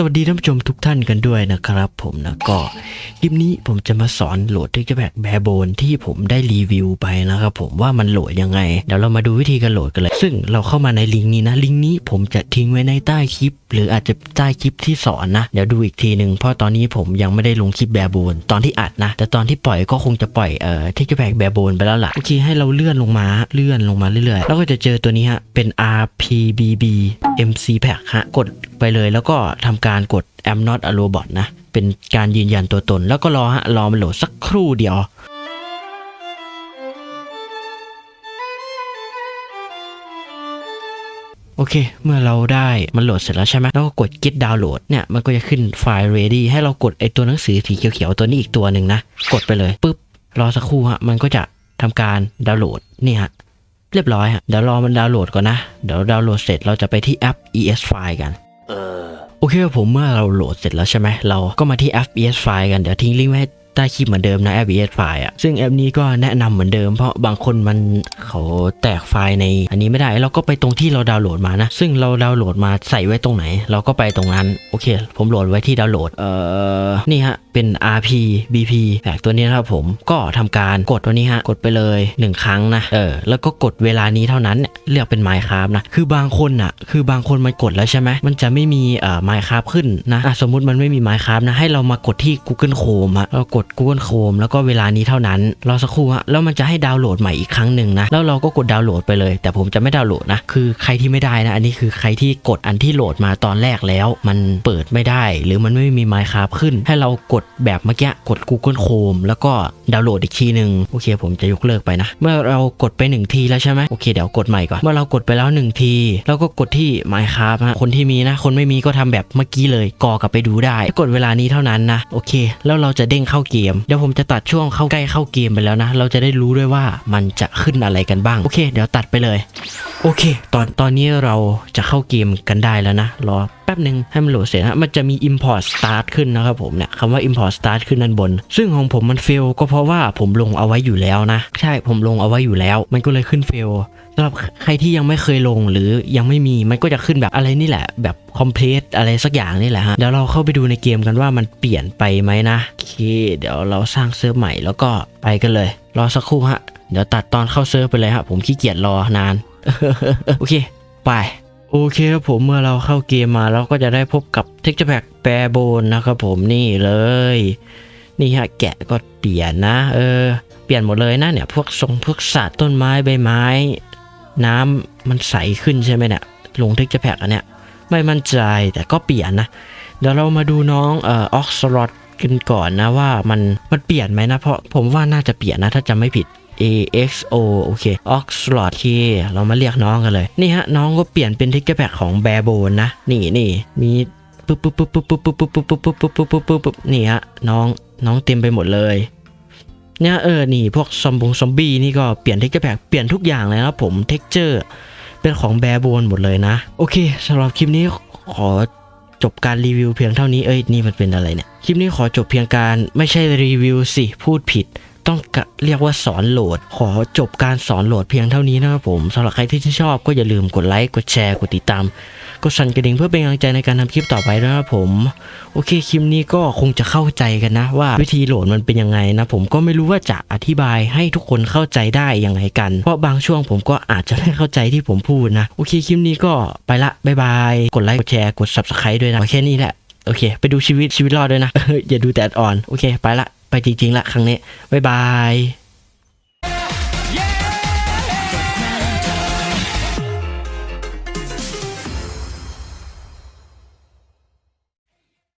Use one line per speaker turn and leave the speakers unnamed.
สวัสดีท่านผู้ชมทุกท่านกันด้วยนะครับผมนะก็คลิปนี้ผมจะมาสอนโหลด t e x t u r Pack แบบโบนที่ผมได้รีวิวไปนะครับผมว่ามันโหลดยังไง เดี๋ยวเรามาดูวิธีการโหลดกันเลย ซึ่งเราเข้ามาในลิงก์นี้นะ ลิงก์นี้ผมจะทิ้งไว้ในใต้คลิป หรืออาจจะใต้คลิปที่สอนนะ เดี๋ยวดูอีกทีหนึ่งเพราะตอนนี้ผมยังไม่ได้ลงคลิปแบบโบนตอนที่อัดนะ แต่ตอนที่ปล่อยก็คงจะปล่อยเอ่อ t e x t u r Pack แบบโบนไปแล้วล่ะโอเคให้เราเลื่อนลงมาเลื่อนลงมาเรื่อยๆแล้วก็จะเจอตัวนี้ฮะเป็น RPBB MC Pack ฮะกด ไปเลยแล้วก็ทำการกด am not a robot นะ เป็นการยืนยันตัวตน แล้วก็รอฮะรอมันโหลดสักครู่เดียวโอเค เมื่อเราได้มันโหลดเสร็จแล้วใช่ไหมแล้วก็กด get download เนี่ย มันก็จะขึ้นไฟล์ ready ให้เรากดไอตัวหนังสือสีเขียวๆตัวนี้อีกตัวหนึ่งนะ กดไปเลยปุ๊บ รอสักครู่ฮะ มันก็จะทำการดาวน์โหลด นี่ฮะ เรียบร้อยฮะ เดี๋ยวรอมันดาวน์โหลดก่อนนะ เดี๋ยวดาวน์โหลดเสร็จเราจะไปที่แอป ES File กัน โอเคครับผมเมื่อเราโหลดเสร็จแล้วใช่ไหมเราก็มาที่ FBS File กันเดี๋ยวทิ้งลิงก์ไว้ใต้คลิปเหมือนเดิมนะ FBS File อะซึ่งแอปนี้ก็แนะนำเหมือนเดิมเพราะบางคนมันเขาแตกไฟล์ในอันนี้ไม่ได้เราก็ไปตรงที่เราดาวน์โหลดมานะ ซึ่งเราดาวน์โหลดมาใส่ไว้ตรงไหน เราก็ไปตรงนั้นโอเค ผมโหลดไว้ที่ดาวน์โหลดเอ่อนี่ฮะ เป็น RP BP แฝกตัวนี้นะครับผมก็ทำการกดตัวนี้ฮะกดไปเลยหนึ่งครั้งนะเออแล้วก็กดเวลานี้เท่านั้นเนี่ยเลือกเป็น Minecraft นะคือบางคนอะคือบางคนมันกดแล้วใช่ไหมมันจะไม่มีเอ่อ Minecraft ขึ้นนะะสมมุติมันไม่มี Minecraft นะให้เรามากดที่ Google Chrome อะเรากด Google Chrome แล้วก็เวลานี้เท่านั้นรอสักครู่ฮะแล้วมันจะให้ดาวน์โหลดใหม่อีกครั้งหนึ่งนะแล้วเราก็กดดาวน์โหลดไปเลย แต่ผมจะไม่ดาวน์โหลดนะคือใครที่ไม่ได้นะอันนี้คือใครที่กดอันที่โหลดมาตอนแรกแล้ว มันเปิดไม่ได้ หรือมันไม่มี Minecraft ขึ้น ให้เรากดแบบเมื่อกี้กด Google Chrome แล้วก็ดาวน์โหลดอีกทีหนึ่งโอเค ผมจะยกเลิกไปนะ เมื่อเรากดไปหนึ่งทีแล้วใช่ไหมโอเคเดี๋ยวกดใหม่ก่อนเมื่อเรากดไปแล้วหนึ่งทีแล้วก็กดที่ Minecraft ฮะคนที่มีนะ คนไม่มีก็ทำแบบเมื่อกี้เลยกอกลับไปดูได้กดเวลานี้เท่านั้นนะโอเค แล้วเราจะเด้งเข้าเกมเดี๋ยวผมจะตัดช่วงเข้าใกล้เข้าเกมไปแล้วนะ เราจะได้รู้ด้วยว่ามันจะขึ้นอะไรกันบ้างโอเค เดี๋ยวตัดไปเลย โอเค ตอนตอนนี้เราจะเข้าเกมกันได้แล้วนะ รอแป๊บหนึ่งให้มันโหลดเสร็จนะมันจะมี import start ขึ้นนะครับผมเนี่ยคำว่า import start ขึ้นด้านบน ซึ่งของผมมัน fail ก็เพราะว่าผมลงเอาไว้อยู่แล้วนะ ใช่ผมลงเอาไว้อยู่แล้ว มันก็เลยขึ้น fail สำหรับใครที่ยังไม่เคยลงหรือยังไม่มีมันก็จะขึ้นแบบอะไรนี่แหละ แบบ complete อะไรสักอย่างนี่แหละฮะเดี๋ยวเราเข้าไปดูในเกมกันว่ามันเปลี่ยนไปไหมนะโอเค เดี๋ยวเราสร้างเซิร์ฟใหม่แล้วก็ไปกันเลย รอสักครู่ฮะเดี๋ยวตัดตอนเข้าเซิร์ฟไปเลยฮะผมขี้เกียจรอนาน โอเค ไป โอเคครับผมเมื่อเราเข้าเกมมาเราก็จะได้พบกับ Texture Pack แปรโบนนะครับผมนี่เลย นี่ฮะแกะก็เปลี่ยนนะ เออ เปลี่ยนหมดเลยนะเนี่ย พวกทรงพวกสัตว์ต้นไม้ใบไม้ น้ำมันใสขึ้นใช่ไหมเนี่ยลง Texture Pack อันเนี้ยไม่มั่นใจแต่ก็เปลี่ยนนะ เดี๋ยวเรามาดูน้องเอ่อออกซลอตกันก่อนนะว่ามันมันเปลี่ยนไหมนะเพราะผมว่าน่าจะเปลี่ยนนะถ้าจำไม่ผิด AXO โอเค Oxlot เคเรามาเรียกน้องกันเลย นี่ฮะ น้องก็เปลี่ยนเป็นทิกเกอร์แพคของแบรโบนนะ นี่นี่มีปุ๊บปุ๊บปุ๊บปุ๊บปุ๊บปุ๊บปุ๊บปุ๊บปุ๊บปุ๊บปุ๊บปุ๊บปุ๊บนี่ฮะ น้องน้องเต็มไปหมดเลยเนี่ยเออ นี่พวกซอมบงซอมบี้นี่ก็เปลี่ยนทิกเกอร์แพคเปลี่ยนทุกอย่างเลยนะผมเท็กเจอร์เป็นของแบรโบนหมดเลยนะ โอเคสำหรับคลิปนี้ขอจบการรีวิวเพียงเท่านี้ เอ้ย นี่มันเป็นอะไรเนี่ย คลิปนี้ขอจบเพียงการไม่ใช่รีวิวสิ พูดผิด ต้องเรียกว่าสอนโหลด ขอจบการสอนโหลดเพียงเท่านี้นะครับผมสำหรับใครที่ชอบก็อย่าลืมกดไลค์กดแชร์กดติดตามกดสั่นกระดิ่งเพื่อเป็นกำลังใจในการทำคลิปต่อไปนะครับผมโอเคคลิปนี้ก็คงจะเข้าใจกันนะ ว่าวิธีโหลดมันเป็นยังไงนะผมก็ไม่รู้ว่าจะอธิบายให้ทุกคนเข้าใจได้ยังไงกัน เพราะบางช่วงผมก็อาจจะไม่เข้าใจที่ผมพูดนะ โอเคคลิปนี้ก็ไปละบ๊ายบายกดไลค์กดแชร์กด subscribe ด้วยนะแค่นี้แหละโอเค ไปดูชีวิตชีวิตรอดด้วยนะอย่าดูแต่อ่อน โอเค ไปละ ไปจริงๆละครั้งนี้บ๊ายบาย